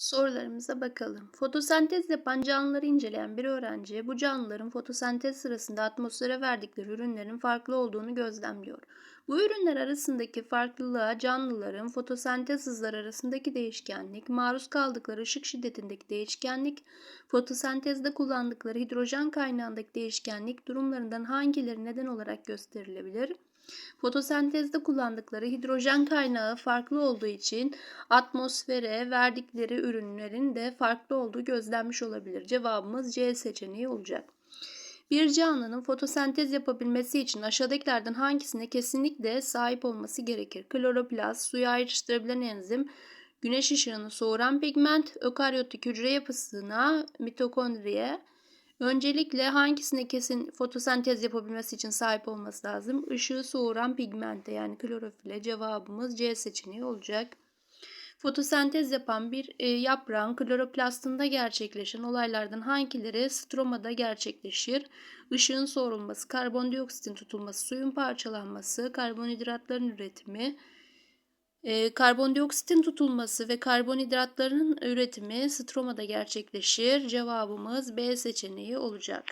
Sorularımıza bakalım. Fotosentez yapan canlıları inceleyen bir öğrenci bu canlıların fotosentez sırasında atmosfere verdikleri ürünlerin farklı olduğunu gözlemliyor. Bu ürünler arasındaki farklılığa canlıların fotosentez hızları arasındaki değişkenlik, maruz kaldıkları ışık şiddetindeki değişkenlik, fotosentezde kullandıkları hidrojen kaynağındaki değişkenlik durumlarından hangileri neden olarak gösterilebilir? Fotosentezde kullandıkları hidrojen kaynağı farklı olduğu için atmosfere verdikleri ürünlerin de farklı olduğu gözlenmiş olabilir. Cevabımız C seçeneği olacak. Bir canlının fotosentez yapabilmesi için aşağıdakilerden hangisine kesinlikle sahip olması gerekir? Kloroplast, suyu ayrıştırabilen enzim, güneş ışığını soğuran pigment, ökaryotik hücre yapısına, mitokondriye, Öncelikle hangisine kesin fotosentez yapabilmesi için sahip olması lazım? Işığı soğuran pigmente yani klorofile cevabımız C seçeneği olacak. Fotosentez yapan bir e, yaprağın kloroplastında gerçekleşen olaylardan hangileri stromada gerçekleşir? Işığın soğurulması, karbondioksitin tutulması, suyun parçalanması, karbonhidratların üretimi, e, karbondioksitin tutulması ve karbonhidratların üretimi stromada gerçekleşir. Cevabımız B seçeneği olacak.